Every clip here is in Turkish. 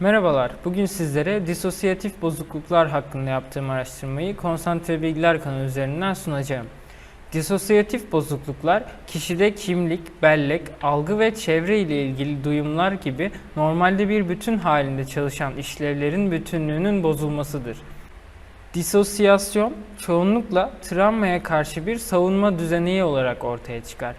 Merhabalar, bugün sizlere disosiyatif bozukluklar hakkında yaptığım araştırmayı Konsantre Bilgiler kanalı üzerinden sunacağım. Disosiyatif bozukluklar, kişide kimlik, bellek, algı ve çevre ile ilgili duyumlar gibi normalde bir bütün halinde çalışan işlevlerin bütünlüğünün bozulmasıdır. Disosyasyon çoğunlukla travmaya karşı bir savunma düzeneği olarak ortaya çıkar.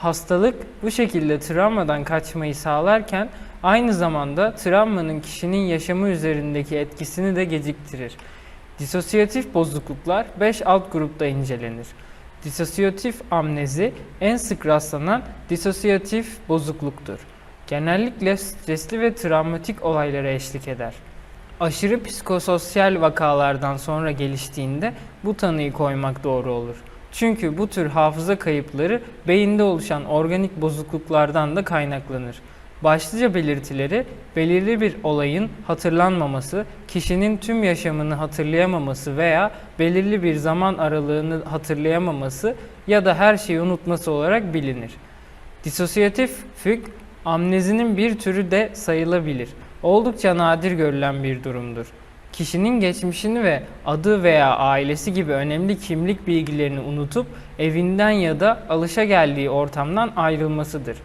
Hastalık bu şekilde travmadan kaçmayı sağlarken aynı zamanda travmanın kişinin yaşamı üzerindeki etkisini de geciktirir. Disosiyatif bozukluklar 5 alt grupta incelenir. Disosiyatif amnezi en sık rastlanan disosiyatif bozukluktur. Genellikle stresli ve travmatik olaylara eşlik eder. Aşırı psikososyal vakalardan sonra geliştiğinde bu tanıyı koymak doğru olur. Çünkü bu tür hafıza kayıpları beyinde oluşan organik bozukluklardan da kaynaklanır. Başlıca belirtileri belirli bir olayın hatırlanmaması, kişinin tüm yaşamını hatırlayamaması veya belirli bir zaman aralığını hatırlayamaması ya da her şeyi unutması olarak bilinir. Disosiyatif füg amnezinin bir türü de sayılabilir. Oldukça nadir görülen bir durumdur. Kişinin geçmişini ve adı veya ailesi gibi önemli kimlik bilgilerini unutup evinden ya da alışageldiği ortamdan ayrılmasıdır.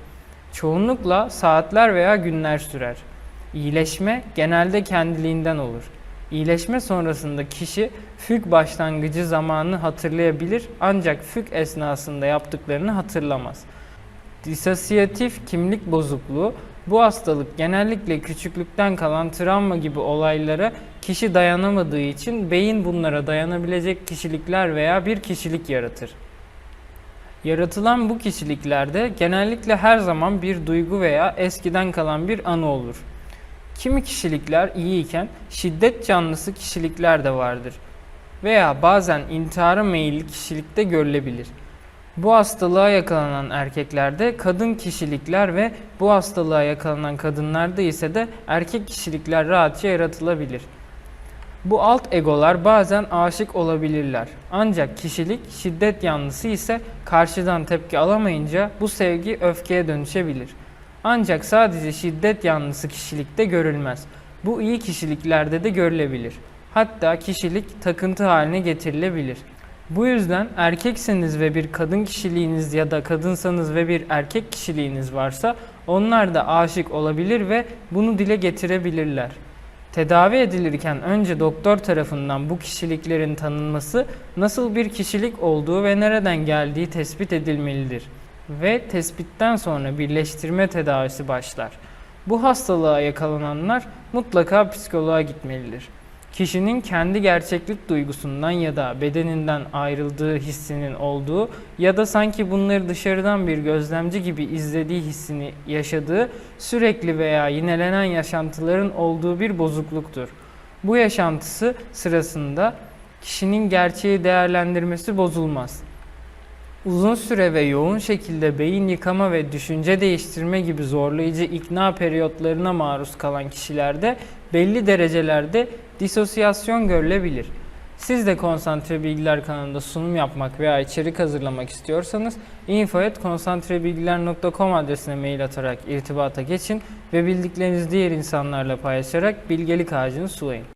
Çoğunlukla saatler veya günler sürer. İyileşme genelde kendiliğinden olur. İyileşme sonrasında kişi füg başlangıcı zamanını hatırlayabilir ancak füg esnasında yaptıklarını hatırlamaz. Disosiyatif kimlik bozukluğu bu hastalık genellikle küçüklükten kalan travma gibi olaylara kişi dayanamadığı için beyin bunlara dayanabilecek kişilikler veya bir kişilik yaratır. Yaratılan bu kişiliklerde genellikle her zaman bir duygu veya eskiden kalan bir anı olur. Kimi kişilikler iyiyken şiddet canlısı kişilikler de vardır veya bazen intihara meyilli kişilikte görülebilir. Bu hastalığa yakalanan erkeklerde kadın kişilikler ve bu hastalığa yakalanan kadınlarda ise de erkek kişilikler rahatça yaratılabilir. Bu alt egolar bazen aşık olabilirler. Ancak kişilik şiddet yanlısı ise karşıdan tepki alamayınca bu sevgi öfkeye dönüşebilir. Ancak sadece şiddet yanlısı kişilikte görülmez. Bu iyi kişiliklerde de görülebilir. Hatta kişilik takıntı haline getirilebilir. Bu yüzden erkekseniz ve bir kadın kişiliğiniz ya da kadınsanız ve bir erkek kişiliğiniz varsa onlar da aşık olabilir ve bunu dile getirebilirler. Tedavi edilirken önce doktor tarafından bu kişiliklerin tanınması, nasıl bir kişilik olduğu ve nereden geldiği tespit edilmelidir. Ve tespitten sonra birleştirme tedavisi başlar. Bu hastalığa yakalananlar mutlaka psikoloğa gitmelidir. Kişinin kendi gerçeklik duygusundan ya da bedeninden ayrıldığı hissinin olduğu ya da sanki bunları dışarıdan bir gözlemci gibi izlediği hissini yaşadığı sürekli veya yinelenen yaşantıların olduğu bir bozukluktur. Bu yaşantısı sırasında kişinin gerçeği değerlendirmesi bozulmaz. Uzun süre ve yoğun şekilde beyin yıkama ve düşünce değiştirme gibi zorlayıcı ikna periyotlarına maruz kalan kişilerde belli derecelerde disosyasyon görülebilir. Siz de Konsantre Bilgiler kanalında sunum yapmak veya içerik hazırlamak istiyorsanız info.konsantrebilgiler.com adresine mail atarak irtibata geçin ve bildiklerinizi diğer insanlarla paylaşarak bilgelik ağacını sulayın.